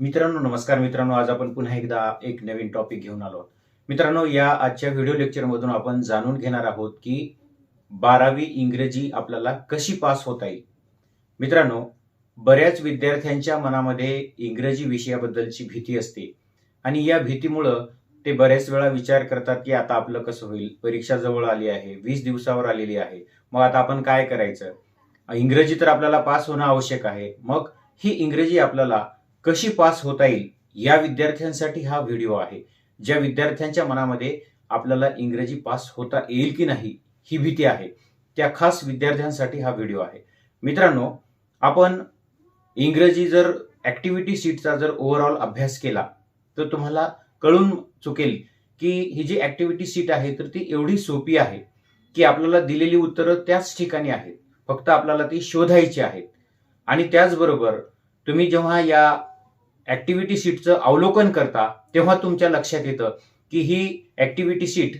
मित्रांनो नमस्कार मित्रांनो. आज आपण पुन्हा एकदा एक नवीन टॉपिक घेऊन आलो. मित्रांनो या आजच्या व्हिडिओ लेक्चरमधून आपण जाणून घेणार आहोत की बारावी इंग्रजी आपल्याला कशी पास होता येईल? मित्रांनो बऱ्याच विद्यार्थ्यांच्या मनामध्ये इंग्रजी विषयाबद्दलची भीती असते. आणि या भीतीमुळं ते बऱ्याच वेळा विचार करतात की आता आपलं कसं होईल? परीक्षा जवळ आली आहे वीस दिवसावर आलेली आहे. मग आता आपण काय करायचं? इंग्रजी तर आपल्याला पास होणं आवश्यक आहे. मग ही इंग्रजी आपल्याला कशी पास होता येईल या विद्यार्थ्यांसाठी हा व्हिडिओ आहे. ज्या विद्यार्थ्यांच्या मनामध्ये आपल्याला इंग्रजी पास होता येईल की नाही ही भीती आहे. त्या खास विद्यार्थ्यांसाठी हा व्हिडिओ आहे. मित्रांनो आपण इंग्रजी जर ऍक्टिव्हिटी सीटचा जर ओव्हरऑल अभ्यास केला तर तुम्हाला कळून चुकेल की ही जी ऍक्टिव्हिटी सीट आहे तर ती एवढी सोपी आहे की आपल्याला दिलेली उत्तरं त्याच ठिकाणी आहेत. फक्त आपल्याला ती शोधायची आहेत. आणि त्याचबरोबर तुम्ही जेव्हा या ऍक्टिव्हिटी शीटचं अवलोकन करता तेव्हा तुमच्या लक्षात येतं की ही ऍक्टिव्हिटी शीट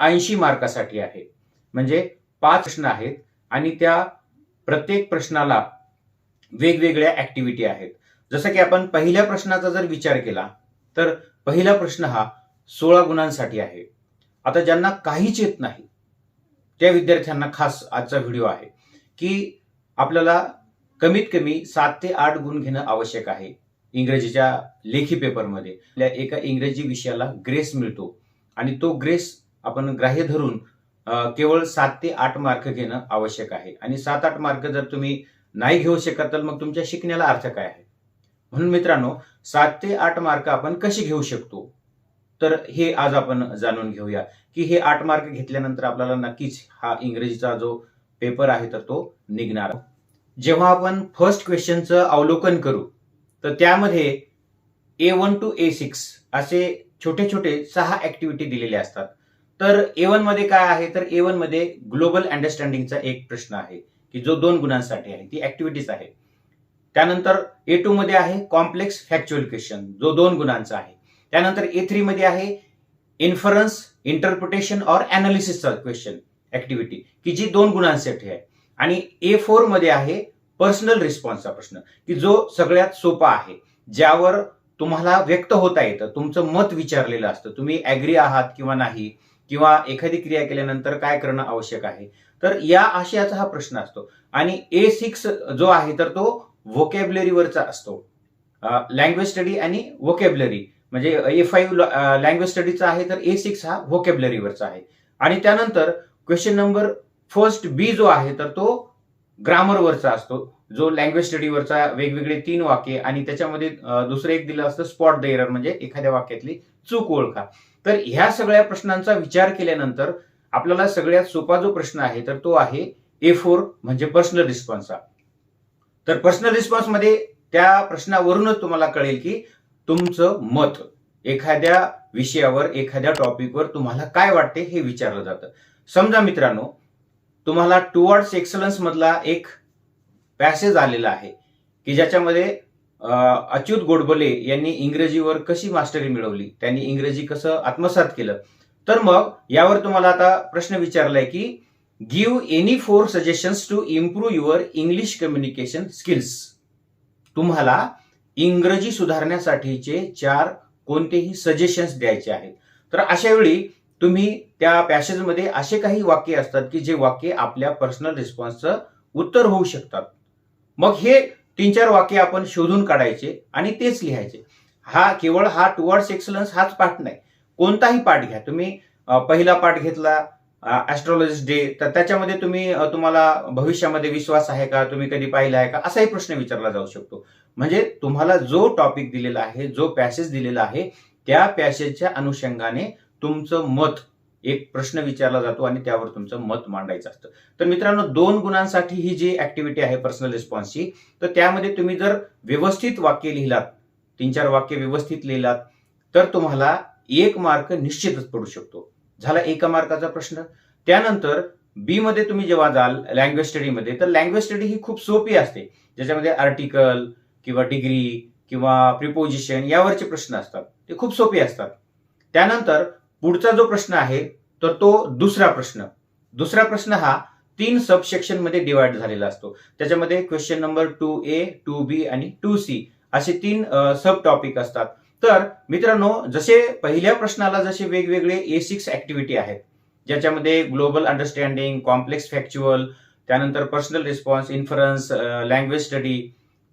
ऐंशी मार्कासाठी आहे. म्हणजे पाच प्रश्न आहेत आणि त्या प्रत्येक प्रश्नाला वेगवेगळ्या ऍक्टिव्हिटी आहेत. जसं की आपण पहिल्या प्रश्नाचा जर विचार केला तर पहिला प्रश्न हा सोळा गुणांसाठी आहे. आता ज्यांना काहीच येत नाही त्या विद्यार्थ्यांना खास आजचा व्हिडिओ आहे की आपल्याला कमीत कमी सात ते आठ गुण घेणं आवश्यक आहे. इंग्रजीच्या लेखी पेपरमध्ये. आपल्या एका इंग्रजी विषयाला ग्रेस मिळतो. आणि तो ग्रेस आपण ग्राह्य धरून केवळ सात ते आठ मार्क घेणं आवश्यक आहे. आणि सात आठ मार्क जर तुम्ही नाही घेऊ शकत तर मग तुमच्या शिकण्याला अर्थ काय आहे? म्हणून मित्रांनो सात ते आठ मार्क आपण कशी घेऊ शकतो? तर हे आज आपण जाणून घेऊया की हे आठ मार्क घेतल्यानंतर आपल्याला नक्कीच हा इंग्रजीचा जो पेपर आहे तर तो निघणार. जेव्हा आपण फर्स्ट क्वेश्चनचं अवलोकन करू तर त्यामध्ये A one two A six असे छोटे छोटे सहा ऍक्टिव्हिटी दिलेले असतात. तर ए वनमध्ये काय आहे? तर ए वनमध्ये ग्लोबल अंडरस्टँडिंगचा एक प्रश्न आहे की जो दोन गुणांसाठी आहे ती ऍक्टिव्हिटीज आहे. त्यानंतर ए टू मध्ये आहे कॉम्प्लेक्स फॅक्च्युअल क्वेश्चन जो दोन गुणांचा आहे. त्यानंतर ए थ्री मध्ये आहे इन्फरन्स इंटरप्रिटेशन ऑर अनालिसिसचा क्वेश्चन ऍक्टिव्हिटी की जी दोन गुणांसाठी आहे. आणि ए फोरमध्ये आहे पर्सनल रिस्पॉन्सचा प्रश्न. की जो सगळ्यात सोपा आहे ज्यावर तुम्हाला व्यक्त होता येतं तुमचं मत विचारलेलं असतं तुम्ही ऍग्री आहात किंवा नाही किंवा एखादी क्रिया केल्यानंतर काय करणं आवश्यक आहे तर या आशयाचा हा प्रश्न असतो. आणि ए सिक्स जो आहे तर तो व्होकॅब्लरीवरचा असतो. लँग्वेज स्टडी आणि व्होकॅब्लरी म्हणजे ए फाईव्ह लँग्वेज स्टडीचा आहे तर ए सिक्स हा व्होकॅब्लरीवरचा आहे. आणि त्यानंतर क्वेश्चन नंबर फर्स्ट बी जो आहे तर तो ग्रामरवरचा असतो. जो लँग्वेज स्टडीवरचा वेगवेगळे तीन वाक्य आणि त्याच्यामध्ये दुसरं एक दिलं असतं स्पॉट द एरर म्हणजे एखाद्या वाक्यातली चूक ओळखा. तर ह्या सगळ्या प्रश्नांचा विचार केल्यानंतर आपल्याला सगळ्यात सोपा जो प्रश्न आहे तर तो आहे ए फोर म्हणजे पर्सनल रिस्पॉन्सचा तर पर्सनल रिस्पॉन्समध्ये त्या प्रश्नावरूनच तुम्हाला कळेल की तुमचं मत एखाद्या विषयावर एखाद्या टॉपिकवर तुम्हाला काय वाटते हे विचारलं जातं. समजा मित्रांनो तुम्हाला टुवर्ड्स एक्सलन्स मधला एक पॅसेज आलेला आहे की ज्याच्यामध्ये अच्युत गोडबोले यांनी इंग्रजीवर कशी मास्टरी मिळवली? त्यांनी इंग्रजी कसं आत्मसात केलं? तर मग यावर तुम्हाला आता प्रश्न विचारलाय की give any four suggestions to improve your English communication skills तुम्हाला इंग्रजी सुधारण्यासाठीचे चार कोणतेही सजेशन्स द्यायचे आहेत. तर अशा वेळी तुम्ही त्या पॅसेजमध्ये असे काही वाक्य असतात की जे वाक्य आपल्या पर्सनल रिस्पॉन्सचं उत्तर होऊ शकतात. मग हे तीन चार वाक्य आपण शोधून काढायचे आणि तेच लिहायचे. हा केवळ हा टुवर्ड्स एक्सलन्स हाच पाठ नाही. कोणताही पाठ घ्या. तुम्ही पहिला पाठ घेतला ॲस्ट्रॉलॉजिस्ट डे तर त्याच्यामध्ये तुम्ही तुम्हाला भविष्यामध्ये विश्वास आहे का? तुम्ही कधी पाहिला आहे का? असाही प्रश्न विचारला जाऊ शकतो. म्हणजे तुम्हाला जो टॉपिक दिलेला आहे जो पॅसेज दिलेला आहे त्या पॅसेजच्या अनुषंगाने तुमचं मत एक प्रश्न विचारला जातो आणि त्यावर तुमचं मत मांडायचं असतं. तर मित्रांनो दोन गुणांसाठी ही जी ऍक्टिव्हिटी आहे पर्सनल रिस्पॉन्सची तर त्यामध्ये तुम्ही जर व्यवस्थित वाक्य लिहिलात तीन चार वाक्य व्यवस्थित लिहिलात तर तुम्हाला एक मार्क निश्चितच पडू शकतो. झाला एका मार्काचा प्रश्न. त्यानंतर बी मध्ये तुम्ही जेव्हा जाल लँग्वेज स्टडीमध्ये तर लँग्वेज स्टडी ही खूप सोपी असते. ज्याच्यामध्ये आर्टिकल किंवा डिग्री किंवा प्रिपोजिशन यावरचे प्रश्न असतात. ते खूप सोपे असतात. त्यानंतर पुढचा जो प्रश्न आहे तर तो दुसरा प्रश्न. दुसरा प्रश्न हा तीन सबसेक्शनमध्ये डिवाइड झालेला असतो. त्याच्यामध्ये question number two A two B आणि टू सी असे तीन सब टॉपिक असतात. तर मित्रांनो जसे पहिल्या प्रश्नाला जसे वेगवेगळे ए सिक्स ऍक्टिव्हिटी आहेत ज्याच्यामध्ये ग्लोबल अंडरस्टँडिंग कॉम्प्लेक्स फॅक्च्युअल त्यानंतर personal response inference language study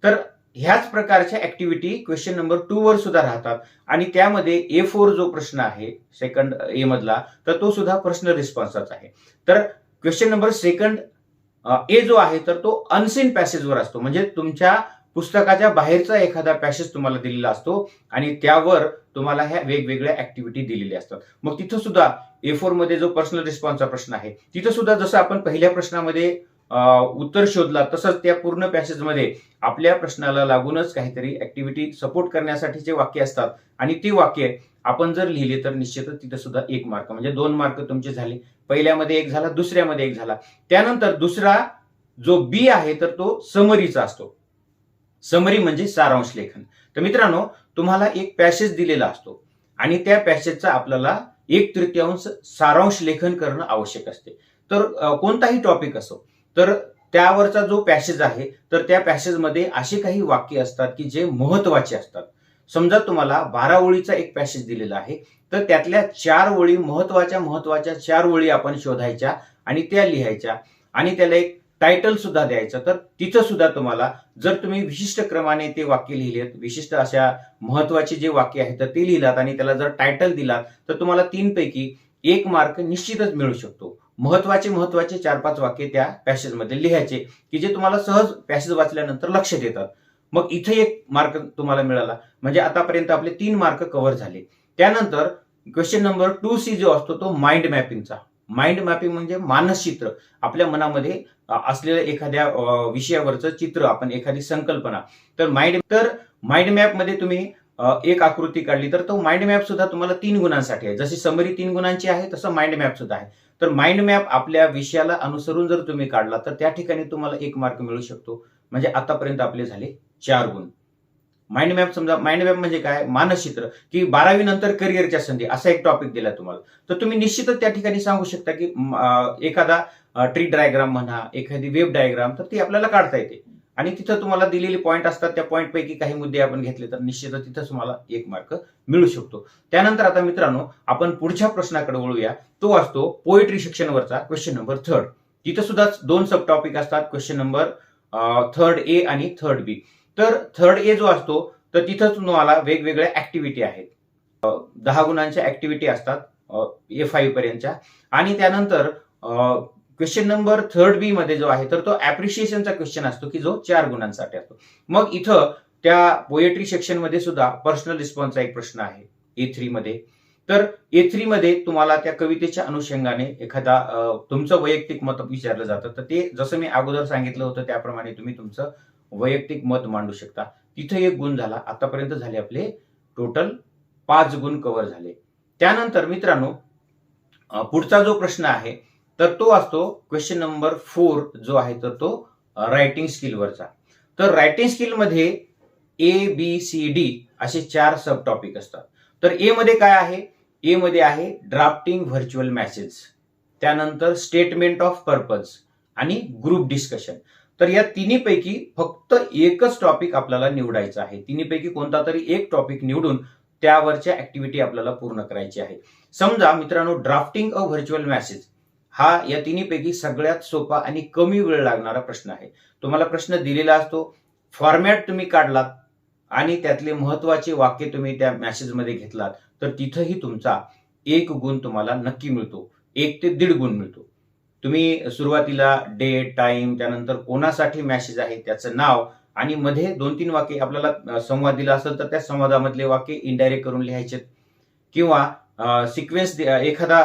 तर ह्याच प्रकारच्या ऍक्टिव्हिटी क्वेश्चन नंबर टू वर सुद्धा राहतात. आणि त्यामध्ये ए फोर जो प्रश्न आहे सेकंड ए मधला तर तो सुद्धा पर्सनल रिस्पॉन्सचा आहे. तर क्वेश्चन नंबर सेकंड ए जो आहे तर तो अनसीन पॅसेजवर असतो. म्हणजे तुमच्या पुस्तकाच्या बाहेरचा एखादा पॅसेज तुम्हाला दिलेला असतो आणि त्यावर तुम्हाला ह्या वेगवेगळ्या ऍक्टिव्हिटी दिलेल्या असतात. मग तिथं सुद्धा ए फोरमध्ये जो पर्सनल रिस्पॉन्सचा प्रश्न आहे तिथं सुद्धा जसं आपण पहिल्या प्रश्नामध्ये उत्तर शोधला. तसंच त्या पूर्ण पॅसेजमध्ये आपल्या प्रश्नाला लागूनच काहीतरी ऍक्टिव्हिटी सपोर्ट करण्यासाठीचे वाक्य असतात आणि ती वाक्य आपण जर लिहिले तर निश्चितच तिथं सुद्धा एक मार्क म्हणजे दोन मार्क तुमचे झाले. पहिल्यामध्ये एक झाला दुसऱ्यामध्ये एक झाला. त्यानंतर दुसरा जो बी आहे तर तो समरीचा असतो. समरी म्हणजे सारांश लेखन. तर मित्रांनो तुम्हाला एक पॅसेज दिलेला असतो आणि त्या पॅसेजचा आपल्याला एक तृतीयांश सारांश लेखन करणं आवश्यक असते. तर कोणताही टॉपिक असो तर त्यावरचा जो पॅसेज आहे तर त्या पॅसेजमध्ये असे काही वाक्य असतात की जे महत्त्वाचे असतात. समजा तुम्हाला बारा ओळीचा एक पॅसेज दिलेला आहे तर त्यातल्या चार ओळी महत्त्वाच्या महत्त्वाच्या चार ओळी आपण शोधायच्या आणि त्या लिहायच्या. आणि त्याला एक टायटल सुद्धा द्यायचं तर तिथं सुद्धा तुम्हाला जर तुम्ही विशिष्ट क्रमाने ते वाक्य लिहिलेत विशिष्ट अशा महत्त्वाचे जे वाक्य आहेत तर ते लिहिलात आणि त्याला जर टायटल दिलात तर तुम्हाला तीन पैकी एक मार्क निश्चितच मिळू शकतो. महत्त्वाचे महत्त्वाचे चार पाच वाक्य त्या पॅसेजमध्ये लिहायचे की जे तुम्हाला सहज पॅसेज वाचल्यानंतर लक्षात येतात मग इथे एक मार्क तुम्हाला मिळाला. म्हणजे आतापर्यंत आपले तीन मार्क कव्हर झाले. त्यानंतर क्वेश्चन नंबर टू सी जो असतो तो माइंड मॅपिंगचा माइंड मॅपिंग म्हणजे मानसचित्र. आपल्या मनामध्ये असलेल्या एखाद्या विषयावरचं चित्र आपण एखादी संकल्पना. तर माइंड तर माइंड मॅपमध्ये तुम्ही एक आकृती काढली तर तो माइंड मॅप सुद्धा तुम्हाला तीन गुणांसाठी आहे. जशी समरी तीन गुणांची आहे तसं माइंड मॅप सुद्धा आहे. तर माइंड मॅप आपल्या विषयाला अनुसरून जर तुम्ही काढला तर त्या ठिकाणी तुम्हाला एक मार्क मिळू शकतो. म्हणजे आतापर्यंत आपले झाले चार गुण. माइंड मॅप समजा माइंड मॅप म्हणजे काय? मानसचित्र की बारावी नंतर करिअरच्या संधी असा एक टॉपिक दिला तुम्हाला. तर तुम्ही निश्चितच त्या ठिकाणी सांगू शकता की एखादा ट्री डायग्राम म्हणा एखादी वेब डायग्राम तर ती आपल्याला काढता येते. आणि तिथं तुम्हाला दिलेले पॉईंट असतात त्या पॉईंट पैकी काही मुद्दे आपण घेतले तर निश्चितच तिथं तुम्हाला एक मार्क मिळू शकतो. त्यानंतर आता मित्रांनो आपण पुढच्या प्रश्नाकडे वळूया. तो असतो पोएट्री सेक्शनवरचा क्वेश्चन नंबर थर्ड तिथं सुद्धा दोन सब टॉपिक असतात क्वेश्चन नंबर थर्ड ए आणि थर्ड बी तर थर्ड ए जो असतो तर तिथं तुम्हाला वेगवेगळ्या ऍक्टिव्हिटी आहेत. दहा गुणांच्या ऍक्टिव्हिटी असतात ए फाईव्ह पर्यंतच्या. आणि त्यानंतर क्वेश्चन नंबर थर्ड बी मध्ये जो आहे तर तो ऍप्रिशिएशनचा क्वेश्चन असतो की जो चार गुणांसाठी असतो. मग इथं त्या पोएट्री सेक्शनमध्ये सुद्धा पर्सनल रिस्पॉन्सचा एक प्रश्न आहे ए थ्री मध्ये. तर ए थ्री मध्ये तुम्हाला त्या कवितेच्या अनुषंगाने एखादा तुमचं वैयक्तिक मत विचारलं जातं. तर ते जसं मी अगोदर सांगितलं होतं त्याप्रमाणे तुम्ही तुमचं वैयक्तिक मत मांडू शकता. तिथं एक गुण झाला. आतापर्यंत झाले आपले टोटल पाच गुण कव्हर झाले. त्यानंतर मित्रांनो पुढचा जो प्रश्न आहे तर तो असतो क्वेश्चन नंबर फोर जो आहे तर तो रायटिंग स्किलवरचा तर रायटिंग स्किलमध्ये ए बी सी डी असे चार सब टॉपिक असतात. तर ए मध्ये काय आहे? ए मध्ये आहे ड्राफ्टिंग व्हर्च्युअल मॅसेज त्यानंतर स्टेटमेंट ऑफ पर्पज आणि ग्रुप डिस्कशन तर या तिन्हीपैकी फक्त एकच टॉपिक आपल्याला निवडायचा आहे. तिन्हीपैकी कोणता तरी एक टॉपिक निवडून त्यावरच्या ऍक्टिव्हिटी आपल्याला पूर्ण करायची आहे. समजा मित्रांनो ड्राफ्टिंग अ व्हर्च्युअल मॅसेज हा या तिन्हीपैकी सगळ्यात सोपा आणि कमी वेळ लागणारा प्रश्न आहे. तुम्हाला प्रश्न दिलेला असतो फॉर्मॅट तुम्ही काढलात आणि त्यातले महत्त्वाचे वाक्य तुम्ही त्या मॅसेजमध्ये घेतलात तर तिथंही तुमचा एक गुण तुम्हाला नक्की मिळतो. एक ते दीड गुण मिळतो. तुम्ही सुरुवातीला डेट टाइम त्यानंतर कोणासाठी मॅसेज आहे त्याचं नाव आणि मध्ये दोन तीन वाक्य आपल्याला संवाद दिला असेल तर त्या संवादामधले वाक्य इनडायरेक्ट करून लिहायचे किंवा सिक्वेन्स एखादा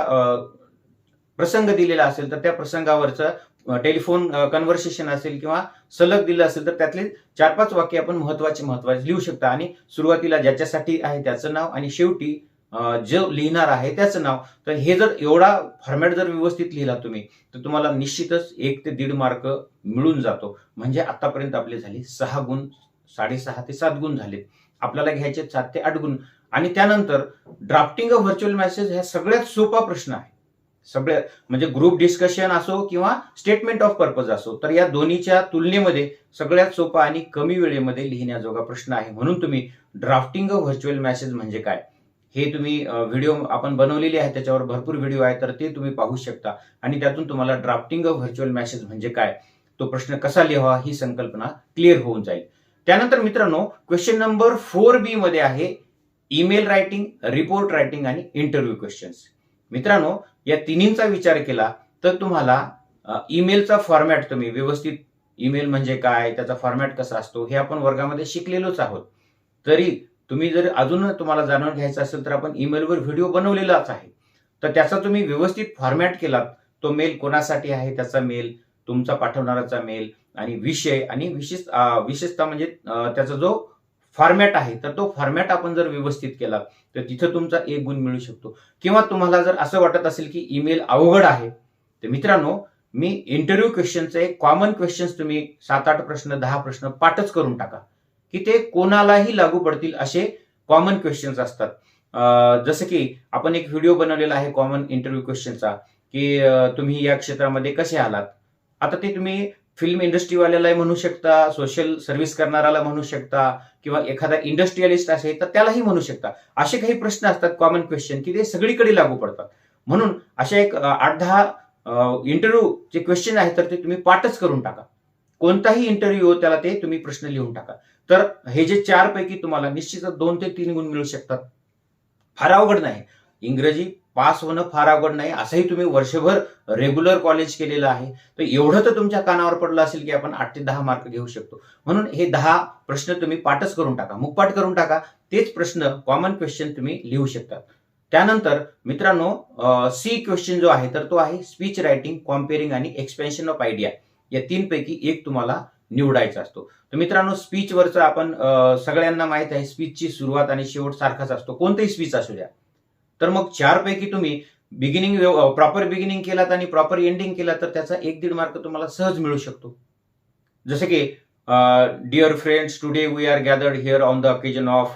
प्रसंग दिलेला असेल तर त्या प्रसंगावरचं टेलिफोन कन्व्हर्सेशन असेल किंवा सलग दिलं असेल तर त्यातले चार पाच वाक्य आपण महत्त्वाचे महत्त्वाचे लिहू शकता. आणि सुरुवातीला ज्याच्यासाठी आहे त्याचं नाव आणि शेवटी अ, जो लिहिणार आहे त्याचं नाव. तर हे जर एवढा फॉर्मॅट जर व्यवस्थित लिहिला तुम्ही तर तुम्हाला निश्चितच एक ते दीड मार्क मिळून जातो. म्हणजे आतापर्यंत आपले झाले सहा गुण साडेसहा ते सात गुण झाले. आपल्याला घ्यायचे सात ते आठ गुण. आणि त्यानंतर ड्राफ्टिंग अ व्हर्च्युअल मॅसेज हा सगळ्यात सोपा प्रश्न आहे. सगळ्या म्हणजे ग्रुप डिस्कशन असो किंवा स्टेटमेंट ऑफ पर्पज असो तर या दोन्हीच्या तुलनेमध्ये सगळ्यात सोपा आणि कमी वेळेमध्ये लिहिण्याजोगा प्रश्न आहे. म्हणून तुम्ही ड्राफ्टिंग व्हर्च्युअल मॅसेज म्हणजे काय? हे तुम्ही व्हिडिओ आपण बनवलेले आहे त्याच्यावर भरपूर व्हिडिओ आहे तर ते तुम्ही पाहू शकता. आणि त्यातून तुम्हाला ड्राफ्टिंग व्हर्च्युअल मॅसेज म्हणजे काय? तो प्रश्न कसा लिहावा ही संकल्पना क्लिअर होऊन जाईल. त्यानंतर मित्रांनो क्वेश्चन नंबर फोर बी मध्ये आहे ईमेल रायटिंग रिपोर्ट रायटिंग आणि इंटरव्ह्यू क्वेश्चन्स मित्रांनो या तिन्हींचा विचार केला तर तुम्हाला ईमेलचा फॉर्मॅट तुम्ही व्यवस्थित ईमेल म्हणजे काय त्याचा फॉर्मॅट कसा असतो हे आपण वर्गामध्ये शिकलेलोच आहोत. तरी तुम्ही जर अजून तुम्हाला जाणून घ्यायचं असेल तर आपण ईमेलवर व्हिडिओ बनवलेलाच आहे. तर त्याचा तुम्ही व्यवस्थित फॉर्मॅट केलात तो मेल कोणासाठी आहे त्याचा मेल तुमचा पाठवणाराचा मेल आणि विषय आणि विशेष विशेषतः म्हणजे त्याचा जो फॉर्मॅट आहे तर तो फॉर्मॅट आपण जर व्यवस्थित केला तर तिथं तुमचा एक गुण मिळू शकतो. किंवा तुम्हाला जर असं वाटत असेल की ईमेल अवघड आहे तर मित्रांनो मी इंटरव्ह्यू क्वेश्चनचे कॉमन क्वेश्चन्स तुम्ही सात आठ प्रश्न दहा प्रश्न पाठच करून टाका. की ते कोणालाही लागू पडतील असे कॉमन क्वेश्चन्स असतात. जसं की आपण एक व्हिडिओ बनवलेला आहे कॉमन इंटरव्ह्यू क्वेश्चनचा की तुम्ही या क्षेत्रामध्ये कसे आलात? आता ते तुम्ही फिल्म इंडस्ट्रीवाल्याला म्हणू शकता सोशल सर्व्हिस करणाऱ्याला म्हणू शकता किंवा एखादा इंडस्ट्रियलिस्ट असेल तर त्यालाही म्हणू शकता. असे काही प्रश्न असतात कॉमन क्वेश्चन की ते सगळीकडे लागू पडतात. म्हणून अशा एक आठ दहा इंटरव्ह्यू जे क्वेश्चन आहेत तर ते तुम्ही पाठच करून टाका. कोणताही इंटरव्ह्यू हो, त्याला ते तुम्ही प्रश्न लिहून टाका. तर हे जे चार पैकी तुम्हाला निश्चितच दोन ते तीन गुण मिळू शकतात. फार अवघड नाही. इंग्रजी पास होणं फार अवघड नाही असंही तुम्ही वर्षभर रेग्युलर कॉलेज केलेलं आहे. तर एवढं तर तुमच्या कानावर पडलं असेल की आपण आठ ते दहा मार्क घेऊ शकतो. म्हणून हे दहा प्रश्न तुम्ही पाठच करून टाका मुखपाठ करून टाका. तेच प्रश्न कॉमन क्वेश्चन तुम्ही लिहू शकता. त्यानंतर मित्रांनो सी क्वेश्चन जो आहे तर तो आहे स्पीच रायटिंग कॉम्पेअरिंग आणि एक्सपेन्शन ऑफ आयडिया या तीन पैकी एक तुम्हाला निवडायचा असतो. तर मित्रांनो स्पीचवरचं आपण सगळ्यांना माहीत आहे स्पीचची सुरुवात आणि शेवट सारखाच असतो. कोणतेही स्पीच असू द्या. तर मग चारपैकी तुम्ही बिगिनिंग प्रॉपर बिगिनिंग केलात आणि प्रॉपर एंडिंग केला तर त्याचा एक दीड मार्क तुम्हाला सहज मिळू शकतो. जसे की dear friends today we are gathered here on the occasion of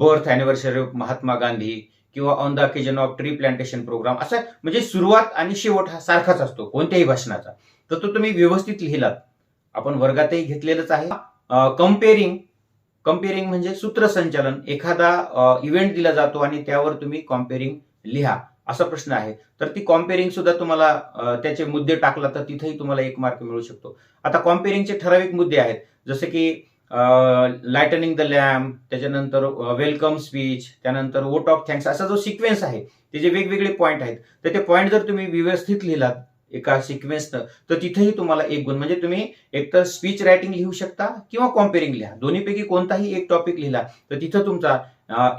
birth anniversary of Mahatma Gandhi किंवा on the occasion of tree plantation program असं म्हणजे सुरुवात आणि शेवट हा सारखाच असतो कोणत्याही भाषणाचा. तर तो तुम्ही व्यवस्थित लिहिलात. आपण वर्गातही घेतलेलंच आहे. कम्पेअरिंग कम्पेरिंग म्हणजे सूत्रसंचालन. एखादा इव्हेंट दिला जातो आणि त्यावर तुम्ही कॉम्पेअरिंग लिहा असा प्रश्न आहे. तर ती कॉम्पेरिंग सुद्धा तुम्हाला त्याचे मुद्दे टाकला तर तिथेही तुम्हाला एक मार्क मिळू शकतो. आता कॉम्पेरिंगचे ठराविक मुद्दे आहेत. जसे की लायटनिंग द लॅम्प त्याच्यानंतर वेलकम स्पीच त्यानंतर वोट ऑफ थँक्स असा जो सिक्वेन्स आहे त्याचे वेगवेगळे पॉईंट आहेत तर ते पॉईंट जर तुम्ही व्यवस्थित लिहिलात एका सिक्वेन्सनं तर तिथेही तुम्हाला एक गुण म्हणजे तुम्ही एकतर स्पीच रायटिंग लिहू शकता किंवा कॉम्पेरिंग लिहा. दोन्हीपैकी कोणताही एक टॉपिक लिहिला तर तिथं तुमचा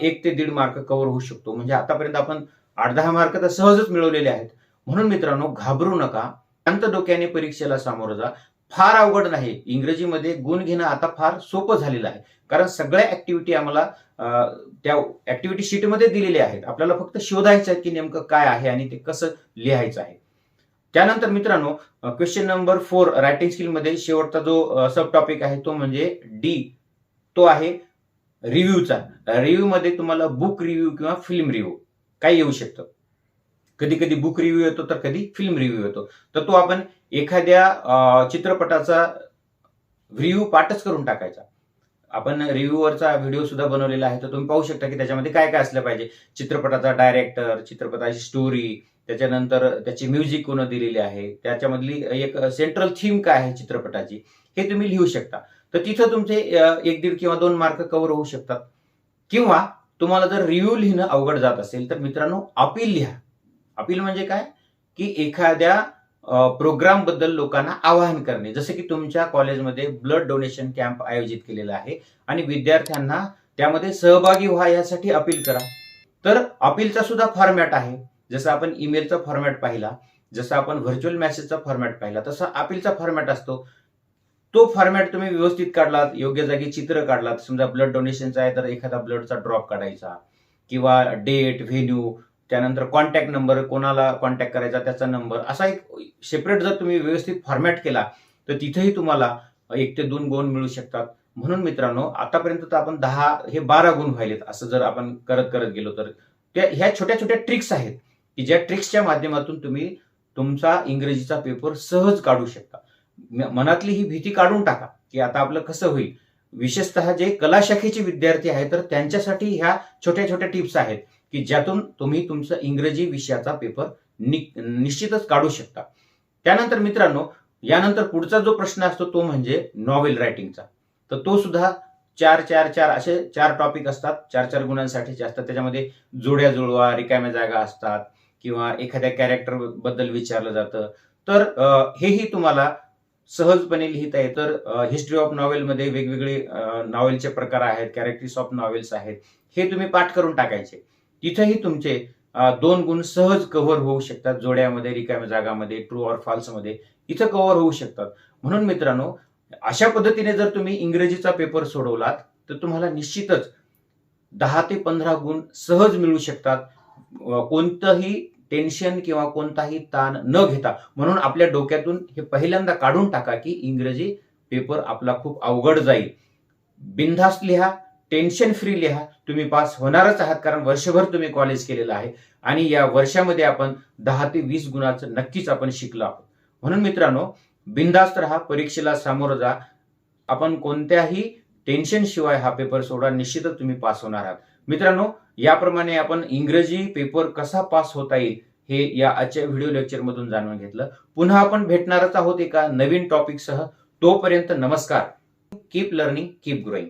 एक ते दीड मार्क कव्हर होऊ शकतो. म्हणजे आतापर्यंत आपण आठ दहा मार्क तर सहजच मिळवलेले आहेत. म्हणून मित्रांनो घाबरू नका. शांत डोक्याने परीक्षेला सामोरं जा. फार अवघड नाही. इंग्रजीमध्ये गुण घेणं आता फार सोपं झालेलं आहे. कारण सगळ्या ऍक्टिव्हिटी आम्हाला त्या ऍक्टिव्हिटी शीटमध्ये दिलेल्या आहेत. आपल्याला फक्त शोधायचं आहे की नेमकं काय आहे आणि ते कसं लिहायचं आहे. त्यानंतर मित्रांनो क्वेश्चन नंबर फोर रायटिंग स्किलमध्ये शेवटचा जो सब टॉपिक आहे तो म्हणजे डी तो आहे रिव्ह्यूचा रिव्ह्यू मध्ये तुम्हाला बुक रिव्ह्यू किंवा फिल्म रिव्ह्यू काय येऊ शकतं. कधी कधी बुक रिव्ह्यू येतो तर कधी फिल्म रिव्ह्यू येतो. तर तो आपण एखाद्या चित्रपटाचा रिव्ह्यू पाठच करून टाकायचा. आपण रिव्ह्यूवरचा व्हिडिओ सुद्धा बनवलेला आहे तर तुम्ही पाहू शकता की त्याच्यामध्ये काय काय असलं पाहिजे. चित्रपटाचा डायरेक्टर चित्रपटाची स्टोरी त्याच्यानंतर त्याची म्युझिक कोण दिलेली आहे त्याच्यामधली एक सेंट्रल थीम काय आहे चित्रपटाची हे तुम्ही लिहू शकता. तर तिथं तुमचे एक दीड किंवा दोन मार्क कव्हर होऊ शकतात. किंवा तुम्हाला जर रिव्ह्यू लिहिणं अवघड जात असेल तर मित्रांनो अपील लिहा. अपील म्हणजे काय? की एखाद्या प्रोग्रामबद्दल लोकांना आवाहन करणे. जसं की तुमच्या कॉलेजमध्ये ब्लड डोनेशन कॅम्प आयोजित केलेला आहे आणि विद्यार्थ्यांना त्यामध्ये सहभागी व्हा यासाठी अपील करा. तर अपीलचा सुद्धा फॉर्मॅट आहे. जसं आपण ईमेलचा फॉर्मॅट पाहिला जसं आपण व्हर्च्युअल मेसेजचा फॉर्मॅट पाहिला तसा अपीलचा फॉर्मॅट असतो. तो फॉर्मॅट तुम्ही व्यवस्थित काढलात योग्य जागी चित्र काढलात. समजा ब्लड डोनेशनचा आहे तर एखादा ब्लडचा ड्रॉप काढायचा. किंवा डेट व्हेन्यू त्यानंतर कॉन्टॅक्ट नंबर कोणाला कॉन्टॅक्ट करायचा त्याचा नंबर असा एक सेपरेट जर तुम्ही व्यवस्थित फॉर्मॅट केला तर तिथेही तुम्हाला एक ते दोन गुण मिळू शकतात. म्हणून मित्रांनो आतापर्यंत तर आपण दहा हे बारा गुण व्हायलेत असं जर आपण करत करत गेलो तर. त्या ह्या छोट्या छोट्या ट्रिक्स आहेत. की ज्या ट्रिक्सच्या माध्यमातून तुम्ही तुमचा इंग्रजीचा पेपर सहज काढू शकता. मनातली ही भीती काढून टाका की आता आपलं कसं होईल? विशेषतः जे कला शाखेचे विद्यार्थी आहेत तर त्यांच्यासाठी ह्या छोट्या छोट्या टिप्स आहेत की ज्यातून तुम्ही तुमचा इंग्रजी विषयाचा पेपर नि- निश्चितच काढू शकता. त्यानंतर मित्रांनो यानंतर पुढचा जो प्रश्न असतो तो म्हणजे नॉवेल रायटिंगचा. तर तो सुद्धा चार चार चार असे चार टॉपिक असतात चार चार गुणांसाठीचे असतात त्याच्यामध्ये जोड्या जुळवा रिकाम्या जागा असतात किंवा एखाद्या कॅरेक्टरबद्दल विचारलं जातं. तर हेही तुम्हाला सहजपणे लिहिता येतं. हिस्ट्री ऑफ नॉवेलमध्ये वेगवेगळे नॉवेलचे प्रकार आहेत कॅरेक्टर्स ऑफ नॉवेल्स आहेत. हे तुम्ही पाठ करून टाकायचे. तिथेही तुमचे दोन गुण सहज कव्हर होऊ शकतात. जोड्यामध्ये रिकाम्या जागामध्ये ट्रू ऑर फॉल्समध्ये. इथं कव्हर होऊ शकतात. म्हणून मित्रांनो अशा पद्धतीने जर तुम्ही इंग्रजीचा पेपर सोडवलात तर तुम्हाला निश्चितच दहा ते पंधरा गुण सहज मिळू शकतात. कोणतंही टेन्शन किंवा कोणताही ताण न घेता म्हणून आपल्या डोक्यातून हे पहिल्यांदा काढून टाका की इंग्रजी पेपर आपला खूप अवघड जाईल. बिनधास्त लिहा टेन्शन फ्री लिहा तुम्ही पास होणारच आहात कारण वर्षभर तुम्ही कॉलेज केलेलं आहे आणि या वर्षामध्ये आपण दहा ते वीस गुणाचं नक्कीच आपण शिकलो आहोत. म्हणून मित्रांनो बिनधास्त राहा परीक्षेला सामोरं जा. आपण कोणत्याही टेन्शन शिवाय हा पेपर सोडा निश्चितच तुम्ही पास होणार आहात. मित्रांनो याप्रमाणे आपण इंग्रजी पेपर कसा पास होता येईल हे या आजच्या व्हिडिओ लेक्चर मधून जाणून घेतलं. पुन्हा आपण भेटणारच आहोत एका नवीन टॉपिकसह तोपर्यंत नमस्कार. Keep learning keep growing